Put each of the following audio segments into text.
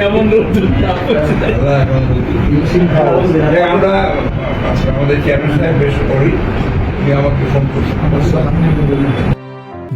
কেমন আমরা আমাদের চেয়ারম্যান সাহেব বেশ করি আমাকে ফোন করছেন।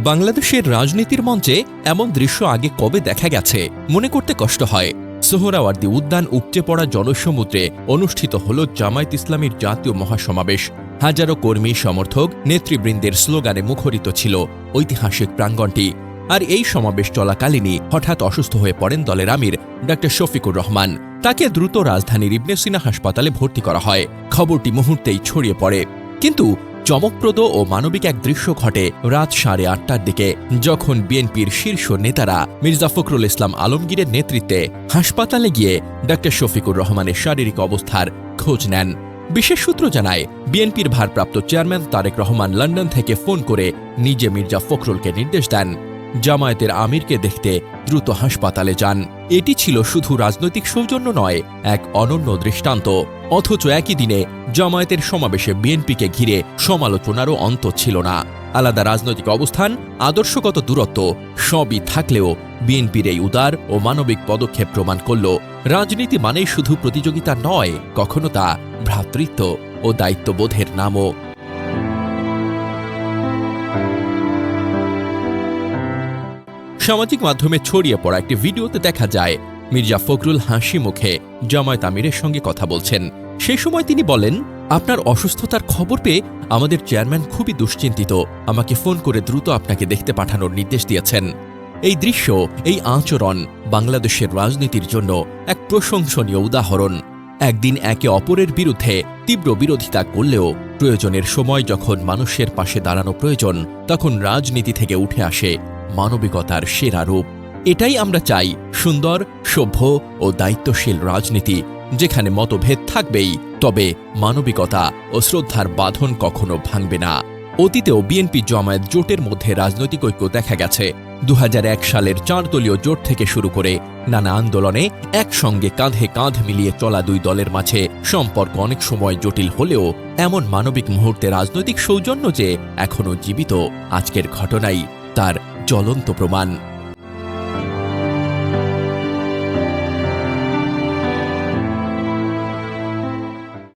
বাংলাদেশের রাজনীতির মঞ্চে এমন দৃশ্য আগে কবে দেখা গেছে মনে করতে কষ্ট হয়। সোহরাওয়ার্দী উদ্যান উপচে পড়া জনসমুদ্রে অনুষ্ঠিত হল জামায়াত ইসলামীর জাতীয় মহাসমাবেশ। হাজারো কর্মী সমর্থক নেতৃবৃন্দের স্লোগানে মুখরিত ছিল ঐতিহাসিক প্রাঙ্গণটি আর এই সমাবেশ চলাকালীনই হঠাৎ অসুস্থ হয়ে পড়েন দলের আমির ডা শফিকুর রহমান। তাকে দ্রুত রাজধানীর ইবনে সিনা হাসপাতালে ভর্তি করা হয়। খবরটি মুহূর্তেই ছড়িয়ে পড়ে। কিন্তু চমকপ্রদ ও মানবিক এক দৃশ্য ঘটে রাত সাড়ে আটটার দিকে, যখন বিএনপির শীর্ষ নেতারা মির্জা ফখরুল ইসলাম আলমগীরের নেতৃত্বে হাসপাতালে গিয়ে ডা শফিকুর রহমানের শারীরিক অবস্থার খোঁজ নেন। বিশেষ সূত্র জানায়, বিএনপির ভারপ্রাপ্ত চেয়ারম্যান তারেক রহমান লন্ডন থেকে ফোন করে নিজে মির্জা ফখরুলকে নির্দেশ দেন। জামায়াতের আমিরকে দেখতে দ্রুত হাসপাতালে যান। এটি ছিল শুধু রাজনৈতিক সৌজন্য নয়, এক অনন্য দৃষ্টান্ত। অথচ একই দিনে জামায়াতের সমাবেশে বিএনপিকে ঘিরে সমালোচনারও অন্ত ছিল না। আলাদা রাজনৈতিক অবস্থান, আদর্শগত দূরত্ব, সবই থাকলেও বিএনপির এই উদার ও মানবিক পদক্ষেপ প্রমাণ করল, রাজনীতি মানেই শুধু প্রতিযোগিতা নয়, কখনো তা ভ্রাতৃত্ব ও দায়িত্ববোধের নামও। সামাজিক মাধ্যমে ছড়িয়ে পড়া একটি ভিডিওতে দেখা যায়, মির্জা ফখরুল হাসি মুখে জামায়াত আমিরের সঙ্গে কথা বলছেন। সেই সময় তিনি বলেন, আপনার অসুস্থতার খবর পেয়ে আমাদের চেয়ারম্যান খুবই দুশ্চিন্তিত। আমাকে ফোন করে দ্রুত আপনাকে দেখতে পাঠানোর নির্দেশ দিয়েছেন। এই দৃশ্য, এই আচরণ বাংলাদেশের রাজনীতির জন্য এক প্রশংসনীয় উদাহরণ। একদিন একে অপরের বিরুদ্ধে তীব্র বিরোধিতা করলেও প্রয়োজনের সময় যখন মানুষের পাশে দাঁড়ানো প্রয়োজন, তখন রাজনীতি থেকে উঠে আসে মানবিকতার সেরা রূপ। এটাই আমরা চাই সুন্দর, সভ্য ও দায়িত্বশীল রাজনীতি, যেখানে মতভেদ থাকবেই, তবে মানবিকতা ও শ্রদ্ধার বাঁধন কখনো ভাঙবে না। অতীতেও বিএনপি জামায়াত জোটের মধ্যে রাজনৈতিক ঐক্য দেখা গেছে। দু হাজার এক সালের চার দলীয় জোট থেকে শুরু করে নানা আন্দোলনে একসঙ্গে কাঁধে কাঁধ মিলিয়ে চলা দুই দলের মাঝে সম্পর্ক অনেক সময় জটিল হলেও এমন মানবিক মুহূর্তে রাজনৈতিক সৌজন্য যে এখনও জীবিত আজকের ঘটনাই তার জ্বলন্ত প্রমাণ।